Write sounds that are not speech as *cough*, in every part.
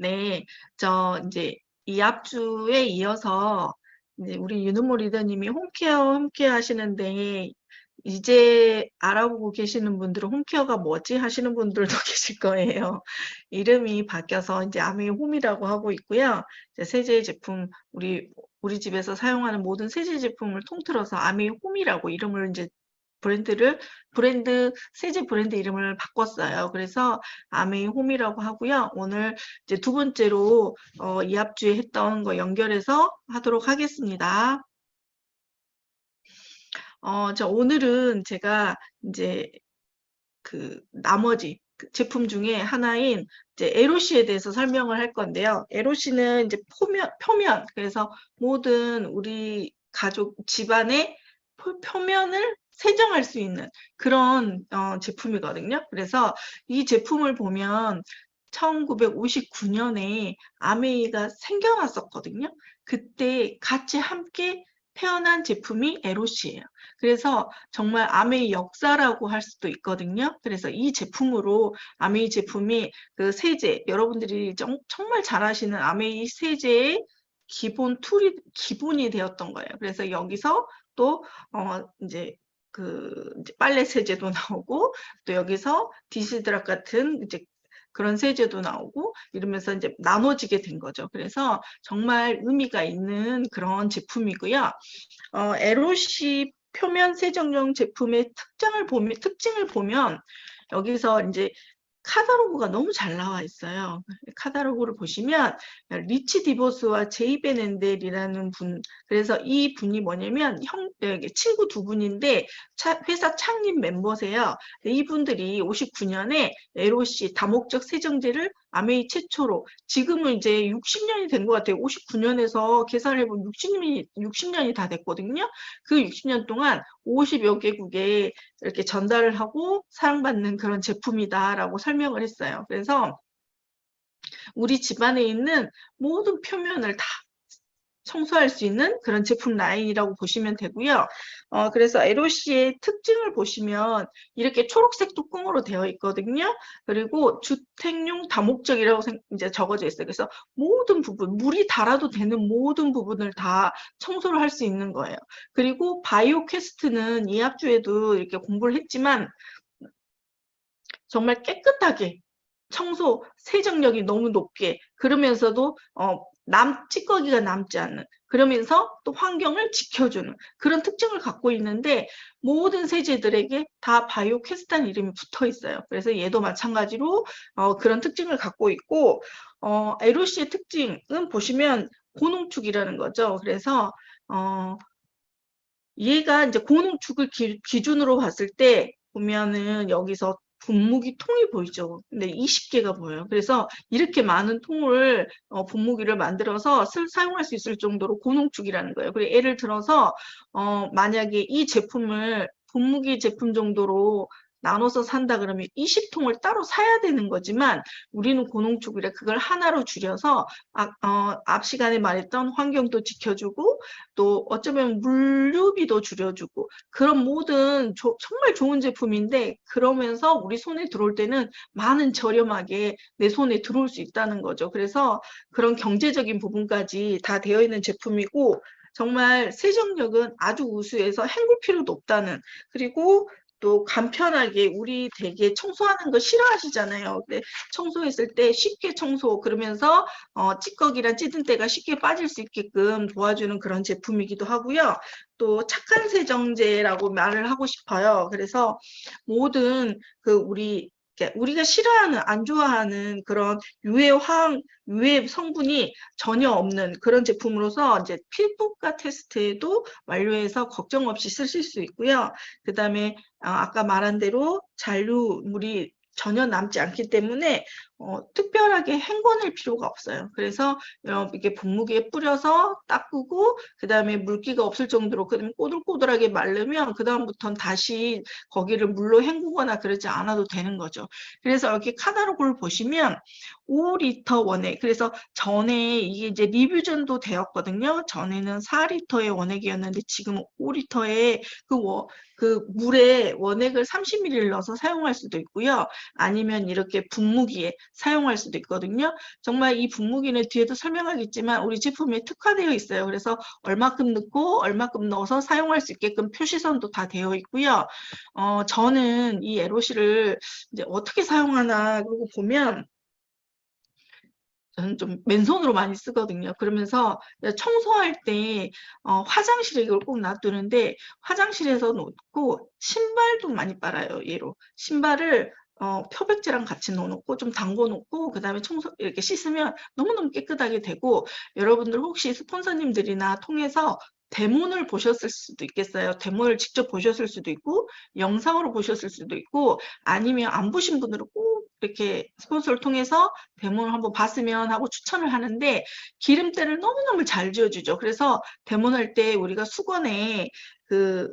네, 저 이제 이 앞주에 이어서 이제 우리 윤은모 리더님이 홈케어 홈케어 하시는데 이제 알아보고 계시는 분들은 홈케어가 뭐지 하시는 분들도 *laughs* 계실 거예요. 이름이 바뀌어서 이제 아메이 홈이라고 하고 있고요. 세제 제품 우리 우리 집에서 사용하는 모든 세제 제품을 통틀어서 아메이 홈이라고 이름을 이제 브랜드를 브랜드 세제 브랜드 이름을 바꿨어요. 그래서 아메이 홈이라고 하고요. 오늘 이제 두 번째로 어, 이합주에 했던 거 연결해서 하도록 하겠습니다. 어, 저 오늘은 제가 이제 그 나머지 그 제품 중에 하나인 이제 에로시에 대해서 설명을 할 건데요. 에로시는 이제 표면, 표면 그래서 모든 우리 가족 집안의 표- 표면을 세정할 수 있는 그런 어, 제품이거든요. 그래서 이 제품을 보면 1959년에 아메이가 생겨났었거든요. 그때 같이 함께 태어난 제품이 에로시예요. 그래서 정말 아메이 역사라고 할 수도 있거든요. 그래서 이 제품으로 아메이 제품이 그 세제 여러분들이 정, 정말 잘 아시는 아메이 세제의 기본 툴이 기본이 되었던 거예요. 그래서 여기서 또 어, 이제 그 빨래 세제도 나오고 또 여기서 디시드락 같은 이제 그런 세제도 나오고 이러면서 이제 나눠지게 된 거죠. 그래서 정말 의미가 있는 그런 제품이고요. 어, 에로시 표면 세정용 제품의 특징을 보면 특징을 보면 여기서 이제 카다로그가 너무 잘 나와 있어요. 카다로그를 보시면 리치 디보스와 제이 베넨델이라는 분, 그래서 이 분이 뭐냐면 형, 여기 친구 두 분인데 차- 회사 창립 멤버세요. 이분들이 59년에 LOC 다목적 세정제를 아메이 최초로 지금은 이제 60년이 된 것 같아요. 59년에서 계산을 해보면 60년이 60년이 다 됐거든요. 그 60년 동안 50여 개국에 이렇게 전달을 하고 사랑받는 그런 제품이다라고 설명을 했어요. 그래서 우리 집안에 있는 모든 표면을 다 청소할 수 있는 그런 제품 라인이라고 보시면 되고요. 어, 그래서 LOC의 특징을 보시면 이렇게 초록색 뚜껑으로 되어 있거든요. 그리고 주택용 다목적이라고 생- 이제 적어져 있어요. 그래서 모든 부분, 물이 달아도 되는 모든 부분을 다 청소를 할 수 있는 거예요. 그리고 바이오 퀘스트는 이 합주에도 이렇게 공부를 했지만 정말 깨끗하게 청소 세정력이 너무 높게 그러면서도 어, 남 찌꺼기가 남지 않는 그러면서 또 환경을 지켜주는 그런 특징을 갖고 있는데 모든 세제들에게 다 바이오 퀘스탄 이름이 붙어 있어요. 그래서 얘도 마찬가지로 어, 그런 특징을 갖고 있고 어, LOC의 특징은 보시면 고농축이라는 거죠. 그래서 어, 얘가 이제 고농축을 기, 기준으로 봤을 때 보면은 여기서 분무기 통이 보이죠. 근데 20개가 보여요. 그래서 이렇게 많은 통을 어, 분무기를 만들어서 쓸, 사용할 수 있을 정도로 고농축이라는 거예요. 그리고 예를 들어서 어, 만약에 이 제품을 분무기 제품 정도로 나눠서 산다 그러면 20통을 따로 사야 되는 거지만 우리는 고농축이라 그걸 하나로 줄여서 아, 어, 앞 시간에 말했던 환경도 지켜주고 또 어쩌면 물류비도 줄여주고 그런 모든 조- 정말 좋은 제품인데 그러면서 우리 손에 들어올 때는 많은 저렴하게 내 손에 들어올 수 있다는 거죠. 그래서 그런 경제적인 부분까지 다 되어 있는 제품이고 정말 세정력은 아주 우수해서 헹굴 필요도 없다는 그리고 또 간편하게 우리 되게 청소하는 거 싫어하시잖아요. 근데 청소했을 때 쉽게 청소 그러면서 어, 찌꺼기랑 찌든 때가 쉽게 빠질 수 있게끔 도와주는 그런 제품이기도 하고요. 또 착한 세정제라고 말을 하고 싶어요. 그래서 모든 그 우리 우리가 싫어하는 안 좋아하는 그런 유해 화학 유해 성분이 전혀 없는 그런 제품으로서 이제 피부과 테스트에도 완료해서 걱정 없이 쓰실 수 있고요. 그 다음에 아까 말한 대로 잔류물이 전혀 남지 않기 때문에 어, 특별하게 헹궈낼 필요가 없어요. 그래서 어, 이게 분무기에 뿌려서 닦고 그 다음에 물기가 없을 정도로 그다음에 꼬들꼬들하게 말르면 그 다음부터는 다시 거기를 물로 헹구거나 그러지 않아도 되는 거죠. 그래서 이렇게 카다로그를 보시면 5리터 원액 그래서 전에 이게 이제 리뷰전도 되었거든요. 전에는 4리터의 원액이었는데 지금 5리터의 그, 워, 그 물에 원액을 30ml를 넣어서 사용할 수도 있고요. 아니면 이렇게 분무기에 사용할 수도 있거든요. 정말 이 분무기는 뒤에도 설명하겠지만 우리 제품에 특화되어 있어요. 그래서 얼마큼 넣고 얼마큼 넣어서 사용할 수 있게끔 표시선도 다 되어 있고요. 어, 저는 이 에로시를 이제 어떻게 사용하나 그러고 보면 저는 좀 맨손으로 많이 쓰거든요. 그러면서 청소할 때 어, 화장실에 이걸 꼭 놔두는데 화장실에서 놓고 신발도 많이 빨아요. 얘로 신발을 어, 표백제랑 같이 넣어놓고 좀 담궈놓고 그 다음에 청소 이렇게 씻으면 너무너무 깨끗하게 되고 여러분들 혹시 스폰서님들이나 통해서 데몬을 보셨을 수도 있겠어요. 데몬을 직접 보셨을 수도 있고 영상으로 보셨을 수도 있고 아니면 안 보신 분들은 꼭 이렇게 스폰서를 통해서 데몬을 한번 봤으면 하고 추천을 하는데 기름때를 너무너무 잘 지어주죠. 그래서 데몬할 때 우리가 수건에 그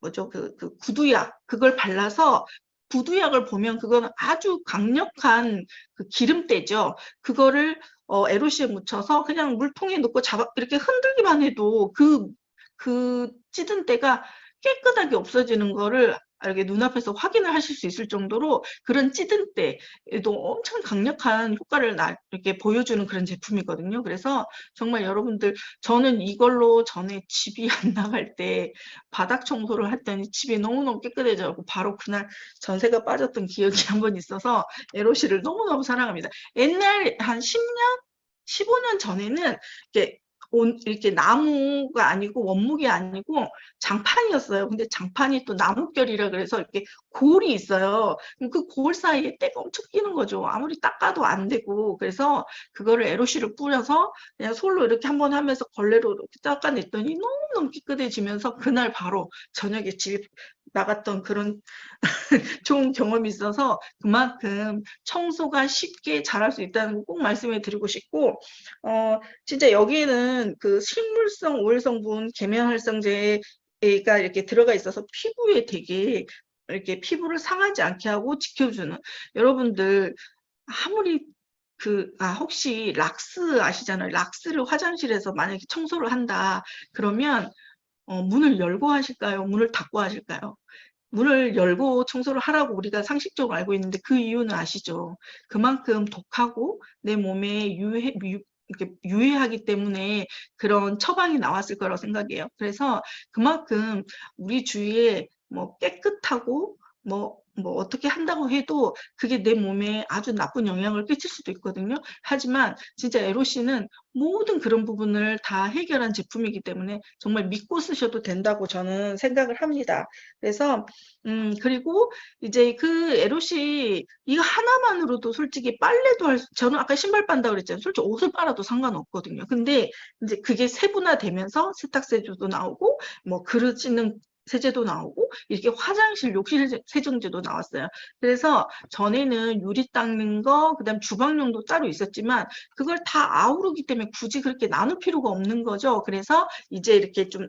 뭐죠 그, 그 구두약 그걸 발라서 구두약을 보면 그거는 아주 강력한 그 기름때죠. 그거를 어, 에로시에 묻혀서 그냥 물통에 넣고 잡아 이렇게 흔들기만 해도 그, 그 찌든 때가 깨끗하게 없어지는 거를 이렇게 눈앞에서 확인을 하실 수 있을 정도로 그런 찌든 때에도 엄청 강력한 효과를 나, 이렇게 보여주는 그런 제품이거든요. 그래서 정말 여러분들 저는 이걸로 전에 집이 *laughs* 안 나갈 때 바닥 청소를 했더니 집이 너무너무 깨끗해져고 바로 그날 전세가 빠졌던 기억이 *laughs* 한 번 있어서 에로시를 너무너무 사랑합니다. 옛날 한 10년 15년 전에는 이렇게 온, 이렇게 나무가 아니고 원목이 아니고 장판이었어요. 근데 장판이 또 나뭇결이라 그래서 이렇게 골이 있어요. 그 골 사이에 때가 엄청 끼는 거죠. 아무리 닦아도 안 되고. 그래서 그거를 에로시를 뿌려서 그냥 솔로 이렇게 한번 하면서 걸레로 이렇게 닦아냈더니 너무너무 깨끗해지면서 그날 바로 저녁에 집 나갔던 그런 *laughs* 좋은 경험이 있어서 그만큼 청소가 쉽게 잘할 수 있다는 거꼭 말씀해 드리고 싶고 어 진짜 여기에는 그 식물성 오일 성분 계면활성제가 이렇게 들어가 있어서 피부에 되게 이렇게 피부를 상하지 않게 하고 지켜주는 여러분들 아무리 그, 아, 혹시 락스 아시잖아요. 락스를 화장실에서 만약에 청소를 한다. 그러면, 어, 문을 열고 하실까요? 문을 닫고 하실까요? 문을 열고 청소를 하라고 우리가 상식적으로 알고 있는데 그 이유는 아시죠? 그만큼 독하고 내 몸에 유해, 유, 이렇게 유해하기 때문에 그런 처방이 나왔을 거라고 생각해요. 그래서 그만큼 우리 주위에 뭐 깨끗하고 뭐, 뭐 어떻게 한다고 해도 그게 내 몸에 아주 나쁜 영향을 끼칠 수도 있거든요. 하지만 진짜 에로시는 모든 그런 부분을 다 해결한 제품이기 때문에 정말 믿고 쓰셔도 된다고 저는 생각을 합니다. 그래서 음 그리고 이제 그 에로시 이거 하나만으로도 솔직히 빨래도 할 수, 저는 아까 신발 빤다 그랬잖아요. 솔직히 옷을 빨아도 상관없거든요. 근데 이제 그게 세분화되면서 세탁세제도 나오고 뭐 그릇 씻는 세제도 나오고 이렇게 화장실 욕실 세정제도 나왔어요. 그래서 전에는 유리 닦는 거 그다음 주방용도 따로 있었지만 그걸 다 아우르기 때문에 굳이 그렇게 나눌 필요가 없는 거죠. 그래서 이제 이렇게 좀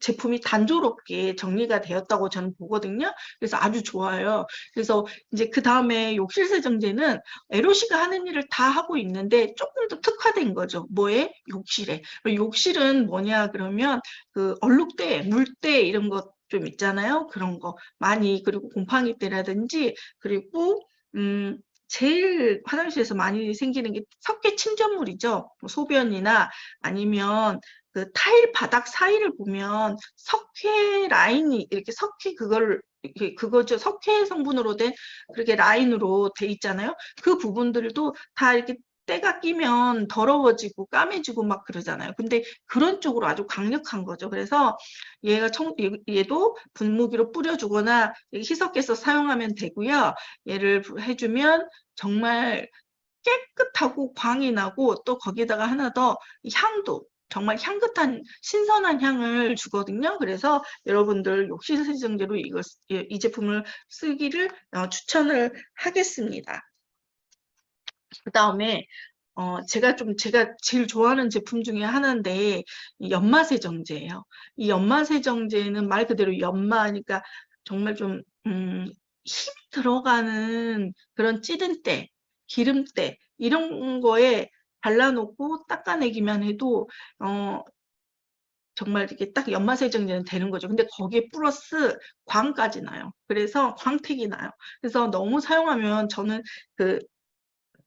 제품이 단조롭게 정리가 되었다고 저는 보거든요. 그래서 아주 좋아요. 그래서 이제 그 다음에 욕실 세정제는 에로시가 하는 일을 다 하고 있는데 조금 더 특화된 거죠. 뭐에? 욕실에. 욕실은 뭐냐 그러면 그 얼룩대, 물때 이런 것 좀 있잖아요. 그런 거 많이 그리고 곰팡이 때라든지 그리고 음 제일 화장실에서 많이 생기는 게 석회 침전물이죠. 뭐 소변이나 아니면 그 타일 바닥 사이를 보면 석회 라인이 이렇게 석회 그걸 그거죠 석회 성분으로 된 그렇게 라인으로 돼 있잖아요. 그 부분들도 다 이렇게 때가 끼면 더러워지고 까매지고 막 그러잖아요. 근데 그런 쪽으로 아주 강력한 거죠. 그래서 얘가 청, 얘도 분무기로 뿌려주거나 희석해서 사용하면 되고요. 얘를 해주면 정말 깨끗하고 광이 나고 또 거기다가 하나 더 향도 정말 향긋한 신선한 향을 주거든요. 그래서 여러분들 욕실 세정제로 이걸 이 제품을 쓰기를 어, 추천을 하겠습니다. 그 다음에 어, 제가 좀 제가 제일 좋아하는 제품 중에 하나인데 연마 세정제예요. 이 연마 세정제는 말 그대로 연마니까 정말 좀 음, 힘이 들어가는 그런 찌든 때, 기름 때 이런 거에 발라놓고 닦아내기만 해도 어, 정말 이렇게 딱 연마세정제는 되는 거죠. 근데 거기에 플러스 광까지 나요. 그래서 광택이 나요. 그래서 너무 사용하면 저는 그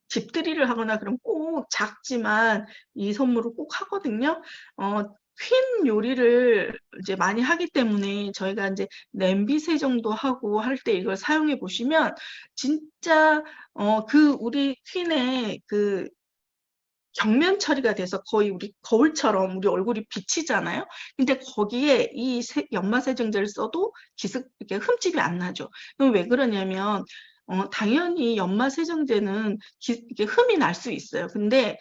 집들이를 하거나 그럼 꼭 작지만 이 선물을 꼭 하거든요. 어, 퀸 요리를 이제 많이 하기 때문에 저희가 이제 냄비 세정도 하고 할 때 이걸 사용해 보시면 진짜 어, 그 우리 퀸의 그 경면 처리가 돼서 거의 우리 거울처럼 우리 얼굴이 비치잖아요. 근데 거기에 이 세- 연마 세정제를 써도 기습 이렇게 흠집이 안 나죠. 그럼 왜 그러냐면 어, 당연히 연마 세정제는 기, 이게 흠이 날 수 있어요. 근데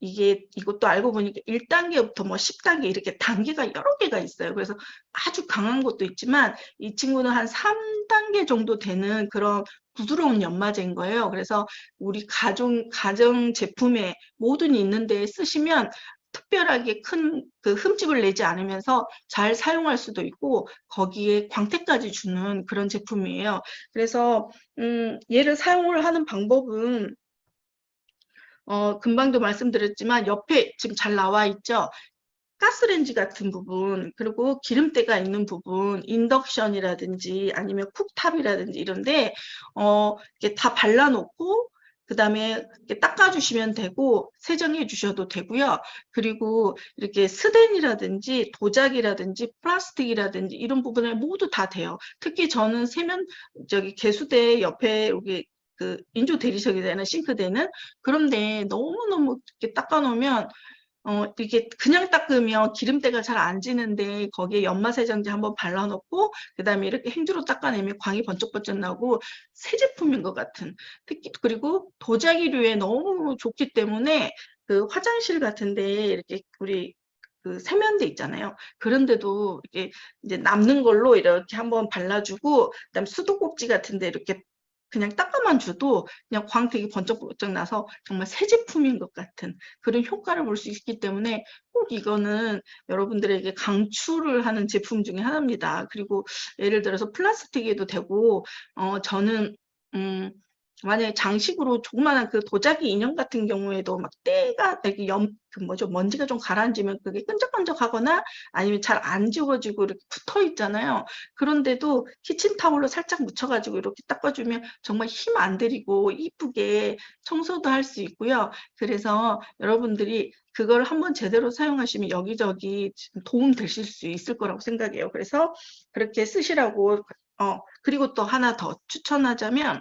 이게 이것도 알고 보니까 1단계부터 뭐 10단계 이렇게 단계가 여러 개가 있어요. 그래서 아주 강한 것도 있지만 이 친구는 한 3단계 정도 되는 그런 부드러운 연마제인 거예요. 그래서 우리 가정 가정 제품에 모든 있는 데 쓰시면 특별하게 큰 그 흠집을 내지 않으면서 잘 사용할 수도 있고 거기에 광택까지 주는 그런 제품이에요. 그래서 음, 얘를 사용을 하는 방법은 어, 금방도 말씀드렸지만 옆에 지금 잘 나와 있죠. 가스레인지 같은 부분, 그리고 기름때가 있는 부분, 인덕션이라든지 아니면 쿡탑이라든지 이런데, 어, 이렇게 다 발라놓고, 그 다음에 닦아주시면 되고, 세정해 주셔도 되고요. 그리고 이렇게 스덴이라든지 도자기라든지 플라스틱이라든지 이런 부분을 모두 다 돼요. 특히 저는 세면, 저기 개수대 옆에 여기 그 인조 대리석이 되는 싱크대는 그런데 너무너무 이렇게 닦아놓으면 어, 이게 그냥 닦으면 기름때가 잘 안 지는데 거기에 연마세정제 한번 발라놓고 그 다음에 이렇게 행주로 닦아내면 광이 번쩍번쩍 나고 새 제품인 것 같은 특히 그리고 도자기류에 너무 좋기 때문에 그 화장실 같은데 이렇게 우리 그 세면대 있잖아요. 그런데도 이렇게 이제 남는 걸로 이렇게 한번 발라주고 그다음 수도꼭지 같은데 이렇게 그냥 닦아만 줘도 그냥 광택이 번쩍번쩍 나서 정말 새 제품인 것 같은 그런 효과를 볼 수 있기 때문에 꼭 이거는 여러분들에게 강추를 하는 제품 중에 하나입니다. 그리고 예를 들어서 플라스틱에도 되고 어 저는 음 만약에 장식으로 조그마한 그 도자기 인형 같은 경우에도 막 때가 이렇게 염, 그 뭐죠, 먼지가 좀 가라앉으면 그게 끈적끈적하거나 아니면 잘 안 지워지고 이렇게 붙어 있잖아요. 그런데도 키친타올로 살짝 묻혀가지고 이렇게 닦아주면 정말 힘 안 들이고 이쁘게 청소도 할 수 있고요. 그래서 여러분들이 그걸 한번 제대로 사용하시면 여기저기 도움 되실 수 있을 거라고 생각해요. 그래서 그렇게 쓰시라고, 어, 그리고 또 하나 더 추천하자면,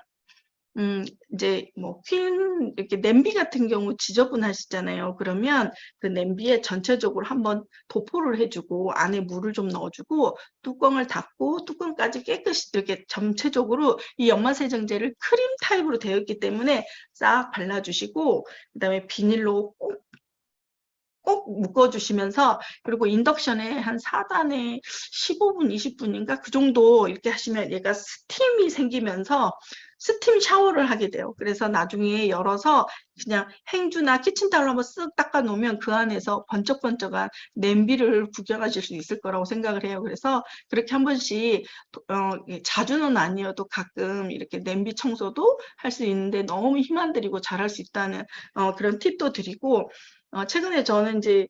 음, 이제 뭐 퀸 이렇게 냄비 같은 경우 지저분하시잖아요. 그러면 그 냄비에 전체적으로 한번 도포를 해주고 안에 물을 좀 넣어주고 뚜껑을 닫고 뚜껑까지 깨끗이 이렇게 전체적으로 이 연마세정제를 크림 타입으로 되어 있기 때문에 싹 발라주시고 그 다음에 비닐로 꼭 꼭 묶어주시면서 그리고 인덕션에 한 4단에 15분, 20분인가 그 정도 이렇게 하시면 얘가 스팀이 생기면서 스팀 샤워를 하게 돼요. 그래서 나중에 열어서 그냥 행주나 키친타올로 한번 쓱 닦아 놓으면 그 안에서 번쩍번쩍한 냄비를 구경하실 수 있을 거라고 생각을 해요. 그래서 그렇게 한 번씩 어, 자주는 아니어도 가끔 이렇게 냄비 청소도 할 수 있는데 너무 힘 안 들이고 잘할 수 있다는 어, 그런 팁도 드리고 어, 최근에 저는 이제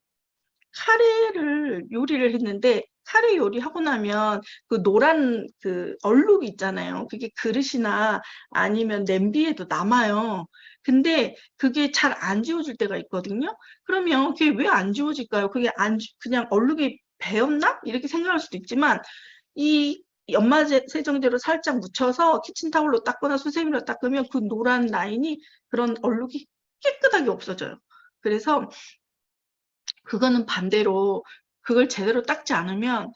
카레를 요리를 했는데 카레 요리하고 나면 그 노란 그 얼룩 있잖아요. 그게 그릇이나 아니면 냄비에도 남아요. 근데 그게 잘 안 지워질 때가 있거든요. 그러면 그게 왜 안 지워질까요? 그게 안 지- 그냥 얼룩이 배었나? 이렇게 생각할 수도 있지만 이 연마 세정제로 살짝 묻혀서 키친타올로 닦거나 수세미로 닦으면 그 노란 라인이 그런 얼룩이 깨끗하게 없어져요. 그래서 그거는 반대로 그걸 제대로 닦지 않으면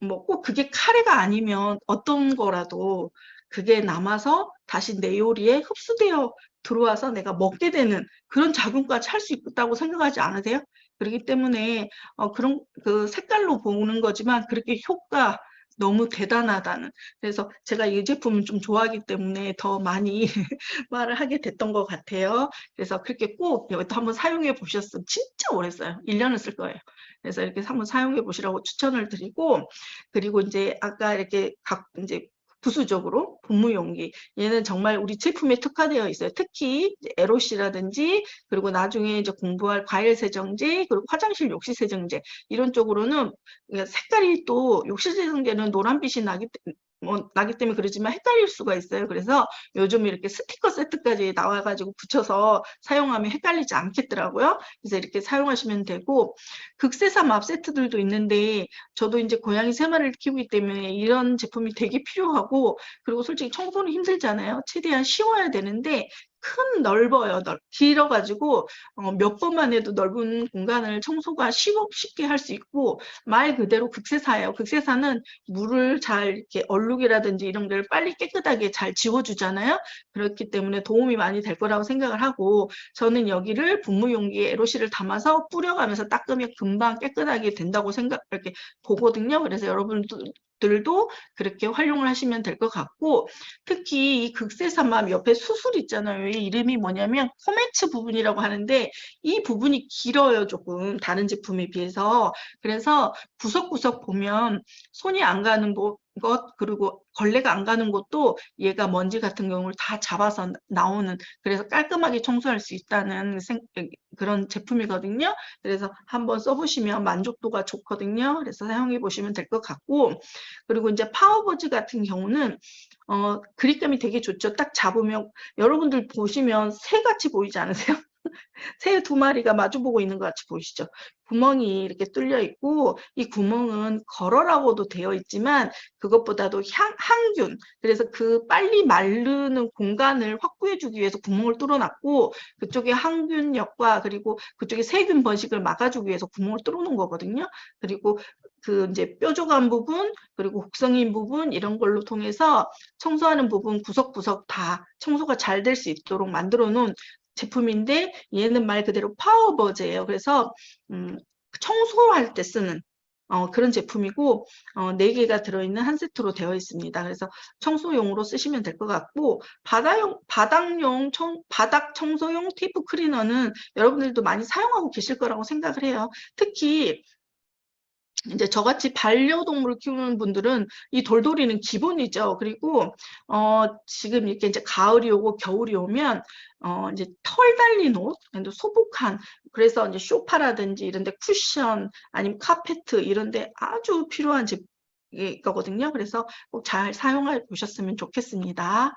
뭐 꼭 그게 카레가 아니면 어떤 거라도 그게 남아서 다시 내 요리에 흡수되어 들어와서 내가 먹게 되는 그런 작용까지 할 수 있다고 생각하지 않으세요? 그렇기 때문에 어, 그런 그 색깔로 보는 거지만 그렇게 효과 너무 대단하다는. 그래서 제가 이 제품을 좀 좋아하기 때문에 더 많이 *laughs* 말을 하게 됐던 것 같아요. 그래서 그렇게 꼭 여기다 한번 사용해 보셨으면 진짜 오래 써요. 1년을 쓸 거예요. 그래서 이렇게 한번 사용해 보시라고 추천을 드리고, 그리고 이제 아까 이렇게 각, 이제 부수적으로 분무 용기 얘는 정말 우리 제품에 특화되어 있어요. 특히 에로시라든지 그리고 나중에 이제 공부할 과일 세정제 그리고 화장실 욕실 세정제 이런 쪽으로는 색깔이 또 욕실 세정제는 노란빛이 나기 뭐 나기 때문에 그러지만 헷갈릴 수가 있어요. 그래서 요즘 이렇게 스티커 세트까지 나와가지고 붙여서 사용하면 헷갈리지 않겠더라고요. 그래서 이렇게 사용하시면 되고 극세사 맙 세트들도 있는데 저도 이제 고양이 세 마리를 키우기 때문에 이런 제품이 되게 필요하고 그리고 솔직히 청소는 힘들잖아요. 최대한 쉬워야 되는데 큰 넓어요. 넓, 길어가지고 어, 몇 번만 해도 넓은 공간을 청소가 쉬워, 쉽게 할 수 있고 말 그대로 극세사예요. 극세사는 물을 잘 이렇게 얼룩이라든지 이런 걸 빨리 깨끗하게 잘 지워주잖아요. 그렇기 때문에 도움이 많이 될 거라고 생각을 하고 저는 여기를 분무 용기에 에로시를 담아서 뿌려가면서 닦으면 금방 깨끗하게 된다고 생각 이렇게 보거든요. 그래서 여러분 들 들도 그렇게 활용을 하시면 될 것 같고 특히 이 극세사맘 옆에 수술 있잖아요. 이 이름이 뭐냐면 코멘츠 부분이라고 하는데 이 부분이 길어요. 조금 다른 제품에 비해서 그래서 구석구석 보면 손이 안 가는 뭐 것 그리고 걸레가 안 가는 곳도 얘가 먼지 같은 경우를 다 잡아서 나오는 그래서 깔끔하게 청소할 수 있다는 생, 그런 제품이거든요. 그래서 한번 써보시면 만족도가 좋거든요. 그래서 사용해 보시면 될 것 같고 그리고 이제 파워버즈 같은 경우는 어, 그립감이 되게 좋죠. 딱 잡으면 여러분들 보시면 새같이 보이지 않으세요? *laughs* 새 두 마리가 마주보고 있는 것 같이 보이시죠? 구멍이 이렇게 뚫려 있고 이 구멍은 걸어라고도 되어 있지만 그것보다도 향, 항균 그래서 그 빨리 마르는 공간을 확보해 주기 위해서 구멍을 뚫어놨고 그쪽에 항균력과 그리고 그쪽에 세균 번식을 막아주기 위해서 구멍을 뚫어놓은 거거든요. 그리고 그 이제 뾰족한 부분 그리고 곡성인 부분 이런 걸로 통해서 청소하는 부분 구석구석 다 청소가 잘 될 수 있도록 만들어 놓은 제품인데 얘는 말 그대로 파워버즈예요. 그래서 음, 청소할 때 쓰는 어, 그런 제품이고 어, 4개가 들어있는 한 세트로 되어 있습니다. 그래서 청소용으로 쓰시면 될 것 같고 바닥용, 바닥용 청, 바닥 청소용 테이프 클리너는 여러분들도 많이 사용하고 계실 거라고 생각을 해요. 특히 이제 저같이 반려동물을 키우는 분들은 이 돌돌이는 기본이죠. 그리고 어 지금 이렇게 이제 가을이 오고 겨울이 오면 어 이제 털 달린 옷, 소복한 그래서 이제 쇼파라든지 이런데 쿠션 아니면 카페트 이런데 아주 필요한 제 거거든요. 그래서 꼭 잘 사용해 보셨으면 좋겠습니다.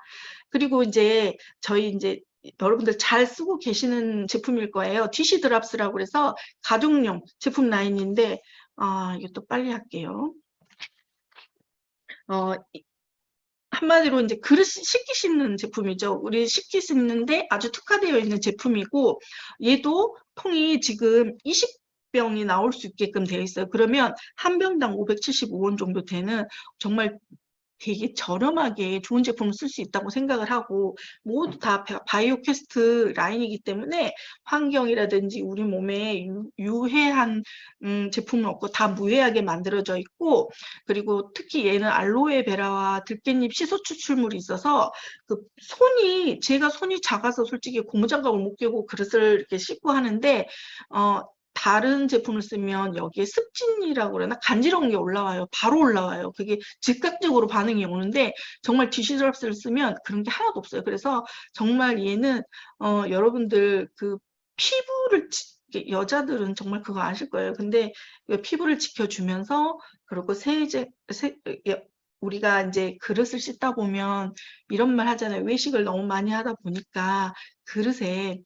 그리고 이제 저희 이제 여러분들 잘 쓰고 계시는 제품일 거예요. DC 드랍스라고 해서 가족용 제품 라인인데 아, 이것도 빨리 할게요. 어, 한마디로 이제 그릇 씻기 씻는 제품이죠. 우리 씻기 씻는데 아주 특화되어 있는 제품이고 얘도 통이 지금 20병이 나올 수 있게끔 되어 있어요. 그러면 한 병당 575원 정도 되는 정말 되게 저렴하게 좋은 제품을 쓸 수 있다고 생각을 하고 모두 다 바이오 퀘스트 라인이기 때문에 환경이라든지 우리 몸에 유, 해한 음, 제품은 없고 다 무해하게 만들어져 있고 그리고 특히 얘는 알로에 베라와 들깻잎 시소 추출물이 있어서 그 손이 제가 손이 작아서 솔직히 고무장갑을 못 끼고 그릇을 이렇게 씻고 하는데 어 다른 제품을 쓰면 여기에 습진이라고 그러나 간지러운 게 올라와요. 바로 올라와요. 그게 즉각적으로 반응이 오는데 정말 디시드랍스를 쓰면 그런 게 하나도 없어요. 그래서 정말 얘는 어, 여러분들 그 피부를 여자들은 정말 그거 아실 거예요. 근데 피부를 지켜주면서 그리고 세제 세, 우리가 이제 그릇을 씻다 보면 이런 말 하잖아요. 외식을 너무 많이 하다 보니까 그릇에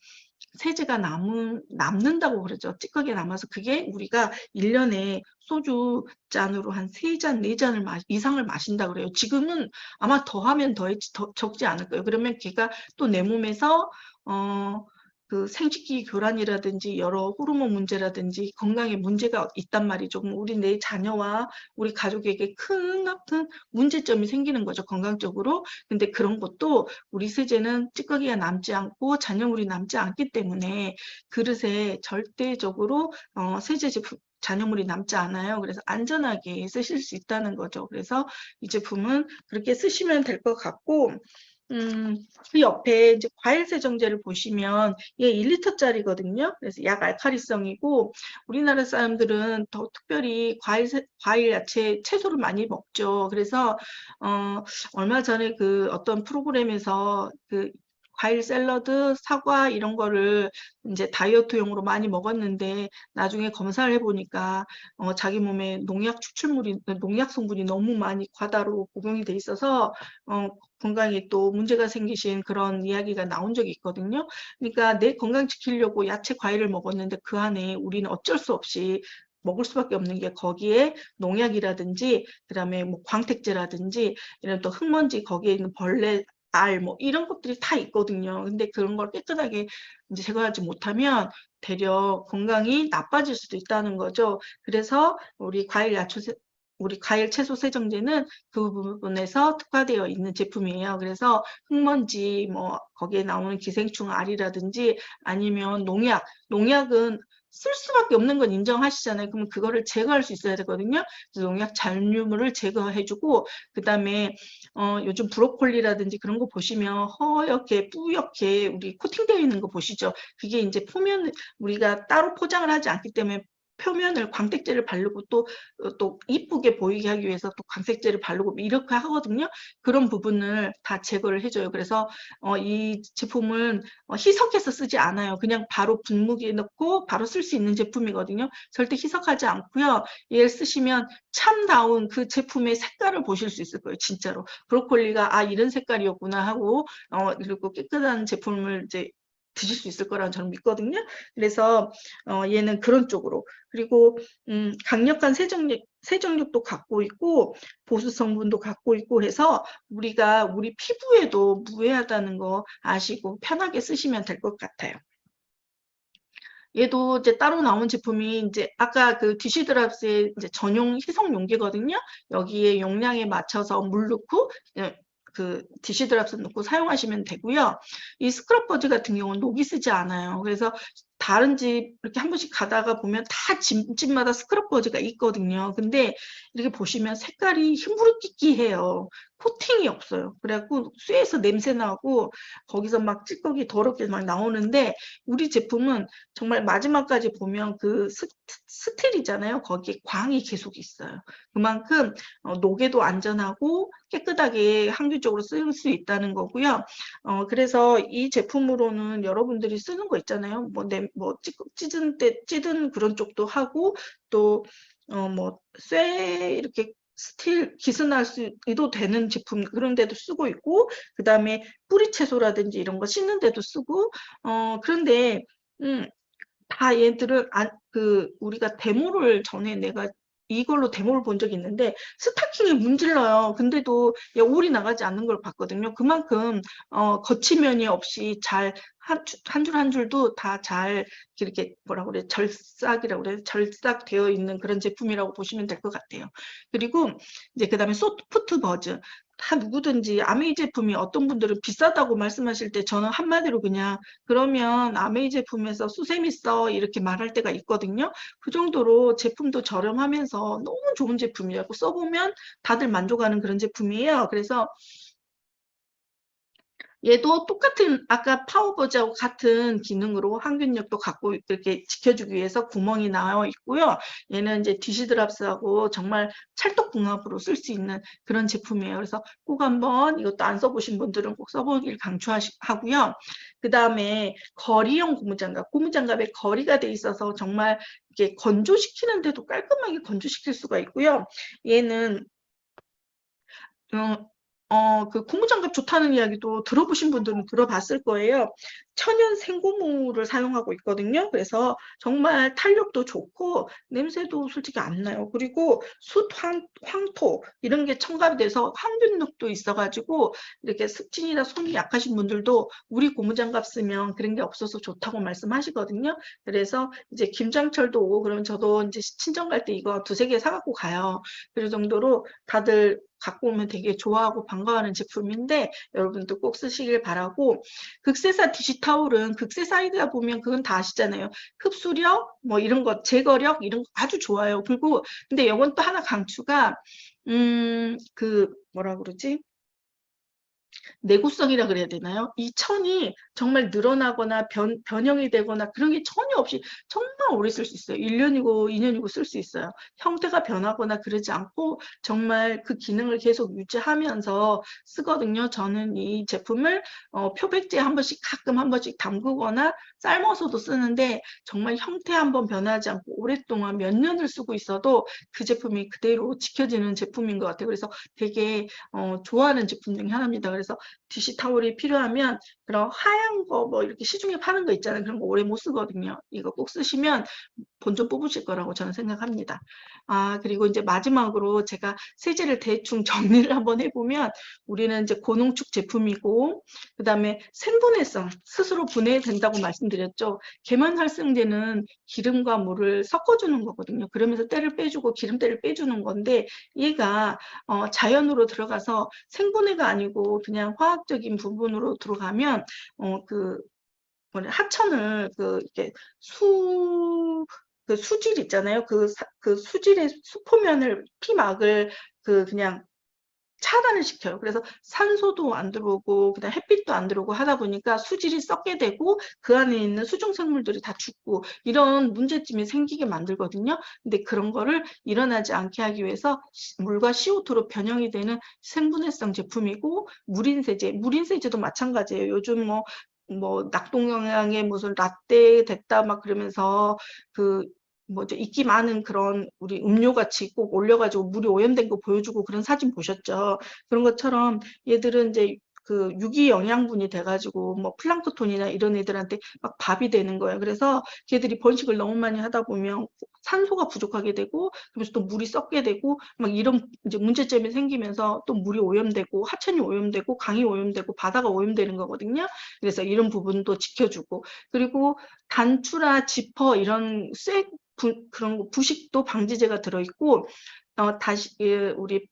세제가 남은, 남는다고 그러죠. 찌꺼기 남아서 그게 우리가 1년에 소주 잔으로 한 3잔, 4잔을 마, 이상을 마신다 그래요. 지금은 아마 더 하면 더, 더 적지 않을 거예요. 그러면 걔가 또 내 몸에서 어, 그 생식기 교란이라든지 여러 호르몬 문제라든지 건강에 문제가 있단 말이죠. 우리 내 자녀와 우리 가족에게 큰 큰 문제점이 생기는 거죠. 건강적으로. 근데 그런 것도 우리 세제는 찌꺼기가 남지 않고 잔여물이 남지 않기 때문에 그릇에 절대적으로 어, 세제 제품 잔여물이 남지 않아요. 그래서 안전하게 쓰실 수 있다는 거죠. 그래서 이 제품은 그렇게 쓰시면 될 것 같고 음, 그 옆에 이제 과일 세정제를 보시면 얘 1리터짜리거든요. 그래서 약 알칼리성이고 우리나라 사람들은 더 특별히 과일, 과일, 야채, 채소를 많이 먹죠. 그래서 어, 얼마 전에 그 어떤 프로그램에서 그 과일 샐러드, 사과 이런 거를 이제 다이어트용으로 많이 먹었는데 나중에 검사를 해보니까 어, 자기 몸에 농약 추출물이 농약 성분이 너무 많이 과다로 복용이 돼 있어서 어, 건강에 또 문제가 생기신 그런 이야기가 나온 적이 있거든요. 그러니까 내 건강 지키려고 야채 과일을 먹었는데 그 안에 우리는 어쩔 수 없이 먹을 수밖에 없는 게 거기에 농약이라든지 그다음에 뭐 광택제라든지 이런 또 흙먼지 거기에 있는 벌레 알 뭐 이런 것들이 다 있거든요. 근데 그런 걸 깨끗하게 이제 제거하지 못하면 되려 건강이 나빠질 수도 있다는 거죠. 그래서 우리 과일 야채 우리 과일 채소 세정제는 그 부분에서 특화되어 있는 제품이에요. 그래서 흙먼지 뭐 거기에 나오는 기생충 알이라든지 아니면 농약, 농약은 쓸 수밖에 없는 건 인정하시잖아요. 그러면 그거를 제거할 수 있어야 되거든요. 그래서 농약 잔류물을 제거해주고 그 다음에 어, 요즘 브로콜리라든지 그런 거 보시면 허옇게 뿌옇게 우리 코팅되어 있는 거 보시죠. 그게 이제 표면 우리가 따로 포장을 하지 않기 때문에 표면을 광택제를 바르고 또, 어, 또 이쁘게 보이게 하기 위해서 또 광택제를 바르고 이렇게 하거든요. 그런 부분을 다 제거를 해줘요. 그래서 어, 이 제품은 어, 희석해서 쓰지 않아요. 그냥 바로 분무기에 넣고 바로 쓸 수 있는 제품이거든요. 절대 희석하지 않고요. 얘를 쓰시면 참다운 그 제품의 색깔을 보실 수 있을 거예요. 진짜로. 브로콜리가 아 이런 색깔이었구나 하고 어, 그리고 깨끗한 제품을 이제 드실 수 있을 거라고 저는 믿거든요. 그래서 어, 얘는 그런 쪽으로 그리고 음, 강력한 세정력 세정력도 갖고 있고 보수 성분도 갖고 있고 해서 우리가 우리 피부에도 무해하다는 거 아시고 편하게 쓰시면 될 것 같아요. 얘도 이제 따로 나온 제품이 이제 아까 그 디시드랍스의 이제 전용 희석 용기거든요. 여기에 용량에 맞춰서 물 넣고 그 디시드랍스 넣고 사용하시면 되고요. 이 스크럽버즈 같은 경우는 녹이 쓰지 않아요. 그래서 다른 집 이렇게 한 번씩 가다가 보면 다 집집마다 스크럽버즈가 있거든요. 근데 이렇게 보시면 색깔이 흰부르끼끼해요. 코팅이 없어요. 그래갖고 쇠에서 냄새 나고 거기서 막 찌꺼기 더럽게 막 나오는데 우리 제품은 정말 마지막까지 보면 그 스, 스틸이잖아요. 거기에 광이 계속 있어요. 그만큼 어, 녹에도 안전하고 깨끗하게 항균적으로 쓸 수 있다는 거고요. 어, 그래서 이 제품으로는 여러분들이 쓰는 거 있잖아요. 뭐, 냄, 뭐 찌든 때 찌든 그런 쪽도 하고 또 어, 뭐, 쇠, 이렇게 스틸 기스날 수도 되는 제품 그런 데도 쓰고 있고 그 다음에 뿌리 채소라든지 이런 거 씻는 데도 쓰고 어 그런데 음, 다 얘들을 안, 그 우리가 데모를 전에 내가 이걸로 데모를 본 적이 있는데 스타킹이 문질러요. 근데도 올이 나가지 않는 걸 봤거든요. 그만큼 어, 거친 면이 없이 잘 한줄한 줄도 다 잘 이렇게 뭐라 그래 절삭이라고 그래 절삭 되어 있는 그런 제품이라고 보시면 될 것 같아요. 그리고 이제 그다음에 소프트 버즈 다 누구든지 아메이 제품이 어떤 분들은 비싸다고 말씀하실 때 저는 한마디로 그냥 그러면 아메이 제품에서 수세미 써 이렇게 말할 때가 있거든요. 그 정도로 제품도 저렴하면서 너무 좋은 제품이라고 써보면 다들 만족하는 그런 제품이에요. 그래서 얘도 똑같은 아까 파워버즈하고 같은 기능으로 항균력도 갖고 이렇게 지켜주기 위해서 구멍이 나와 있고요. 얘는 이제 디시드랍스하고 정말 찰떡궁합으로 쓸 수 있는 그런 제품이에요. 그래서 꼭 한번 이것도 안 써보신 분들은 꼭 써보길 강추하고요. 그 다음에 거리형 고무장갑, 고무장갑에 거리가 돼 있어서 정말 이렇게 건조시키는데도 깔끔하게 건조시킬 수가 있고요. 얘는 어, 어, 그 고무장갑 좋다는 이야기도 들어보신 분들은 들어봤을 거예요. 천연 생고무를 사용하고 있거든요. 그래서 정말 탄력도 좋고 냄새도 솔직히 안 나요. 그리고 숯, 황, 황토 이런 게 첨가이 돼서 항균력도 있어가지고 이렇게 습진이나 손이 약하신 분들도 우리 고무장갑 쓰면 그런 게 없어서 좋다고 말씀하시거든요. 그래서 이제 김장철도 오고 그러면 저도 이제 친정 갈 때 이거 두세 개 사갖고 가요. 그 정도로 다들 갖고 오면 되게 좋아하고 반가워하는 제품인데 여러분도 꼭 쓰시길 바라고 극세사 디지타올은 극세사이드가 보면 그건 다 아시잖아요. 흡수력 뭐 이런 것 제거력 이런 거 아주 좋아요. 그리고 근데 이건 또 하나 강추가 음 그 뭐라 그러지? 내구성이라 그래야 되나요? 이 천이 정말 늘어나거나 변, 변형이 되거나 그런 게 전혀 없이 정말 오래 쓸 수 있어요. 1년이고 2년이고 쓸 수 있어요. 형태가 변하거나 그러지 않고 정말 그 기능을 계속 유지하면서 쓰거든요. 저는 이 제품을 어, 표백제에 한 번씩 가끔 한 번씩 담그거나 삶아서도 쓰는데 정말 형태 한 번 변하지 않고 오랫동안 몇 년을 쓰고 있어도 그 제품이 그대로 지켜지는 제품인 것 같아요. 그래서 되게 어, 좋아하는 제품 중에 하나입니다. 그래서 디시 타올이 필요하면 그런 하얀 거 뭐 이렇게 시중에 파는 거 있잖아요. 그런 거 오래 못 쓰거든요. 이거 꼭 쓰시면 본전 뽑으실 거라고 저는 생각합니다. 아, 그리고 이제 마지막으로 제가 세제를 대충 *laughs* 정리를 한번 해보면 우리는 이제 고농축 제품이고 그 다음에 생분해성 스스로 분해된다고 말씀드렸죠. 계면활성제는 기름과 물을 섞어주는 거거든요. 그러면서 때를 빼주고 기름때를 빼주는 건데 얘가 어, 자연으로 들어가서 생분해가 아니고 그냥 화학적인 부분으로 들어가면 어, 그 하천을 그 이렇게 수 그 수질 있잖아요. 그, 사- 그 수질의 수포면을 피막을 그 그냥 차단을 시켜요. 그래서 산소도 안 들어오고 그다음 햇빛도 안 들어오고 하다 보니까 수질이 썩게 되고 그 안에 있는 수중 생물들이 다 죽고 이런 문제점이 생기게 만들거든요. 근데 그런 거를 일어나지 않게 하기 위해서 시- 물과 CO2로 변형이 되는 생분해성 제품이고 물인세제, 물인세제도 마찬가지예요. 요즘 뭐뭐 낙동영양에 무슨 라떼 됐다 막 그러면서 그 뭐죠 인기 많은 그런 우리 음료 같이 꼭 올려가지고 물이 오염된 거 보여주고 그런 사진 보셨죠? 그런 것처럼 얘들은 이제 그 유기 영양분이 돼가지고 뭐 플랑크톤이나 이런 애들한테 막 밥이 되는 거예요. 그래서 걔들이 번식을 너무 많이 하다 보면 산소가 부족하게 되고 그러면서 또 물이 썩게 되고 막 이런 이제 문제점이 생기면서 또 물이 오염되고 하천이 오염되고 강이 오염되고 바다가 오염되는 거거든요. 그래서 이런 부분도 지켜주고 그리고 단추라 지퍼 이런 쇠 부, 그런 거 부식도 방지제가 들어있고 어, 다시 예, 우리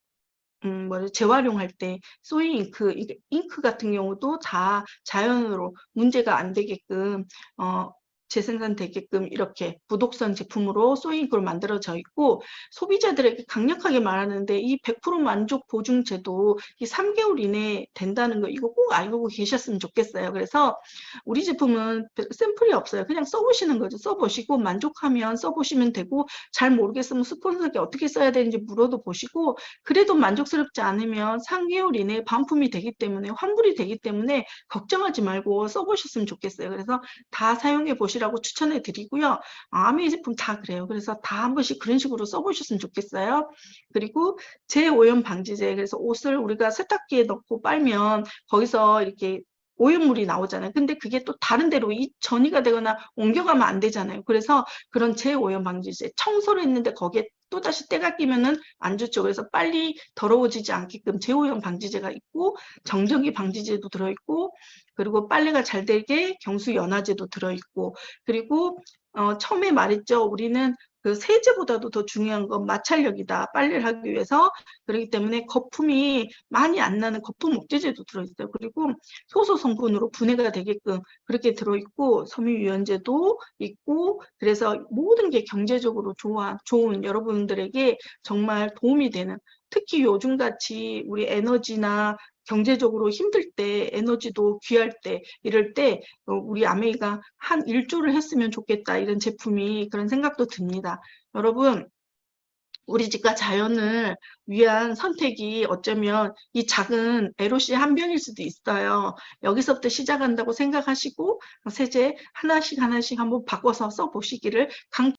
음, 뭐를 재활용할 때 소이 잉크, 잉크 같은 경우도 다 자연으로 문제가 안 되게끔 어, 재생산되게끔 이렇게 부독성 제품으로 소이 잉크로 만들어져 있고 소비자들에게 강력하게 말하는데 이 100% 만족 보증제도 이 3개월 이내에 된다는 거 이거 꼭 알고 계셨으면 좋겠어요. 그래서 우리 제품은 샘플이 없어요. 그냥 써보시는 거죠. 써보시고 만족하면 써보시면 되고 잘 모르겠으면 스폰서에게 어떻게 써야 되는지 물어도 보시고 그래도 만족스럽지 않으면 3개월 이내에 반품이 되기 때문에 환불이 되기 때문에 걱정하지 말고 써보셨으면 좋겠어요. 그래서 다 사용해 보 시라고 추천해 드리고요. 아미 제품 다 그래요. 그래서 다 한 번씩 그런 식으로 써보셨으면 좋겠어요. 그리고 재오염 방지제 그래서 옷을 우리가 세탁기에 넣고 빨면 거기서 이렇게 오염물이 나오잖아요. 근데 그게 또 다른 데로 이 전이가 되거나 옮겨가면 안 되잖아요. 그래서 그런 재오염 방지제 청소를 했는데 거기에 또다시 때가 끼면은 안 좋죠. 그래서 빨리 더러워지지 않게끔 재오염 방지제가 있고 정전기 방지제도 들어있고 그리고 빨래가 잘 되게 경수 연화제도 들어있고 그리고 어, 처음에 말했죠. 우리는 그 세제보다도 더 중요한 건 마찰력이다. 빨래를 하기 위해서. 그렇기 때문에 거품이 많이 안 나는 거품 억제제도 들어있어요. 그리고 효소 성분으로 분해가 되게끔 그렇게 들어있고 섬유유연제도 있고 그래서 모든 게 경제적으로 좋아, 좋은 여러분들에게 정말 도움이 되는 특히 요즘같이 우리 에너지나 경제적으로 힘들 때 에너지도 귀할 때 이럴 때 어, 우리 아메이가 한 일조를 했으면 좋겠다 이런 제품이 그런 생각도 듭니다. 여러분 우리 집과 자연을 위한 선택이 어쩌면 이 작은 에로시 한 병일 수도 있어요. 여기서부터 시작한다고 생각하시고 세제 하나씩 하나씩 한번 바꿔서 써보시기를 강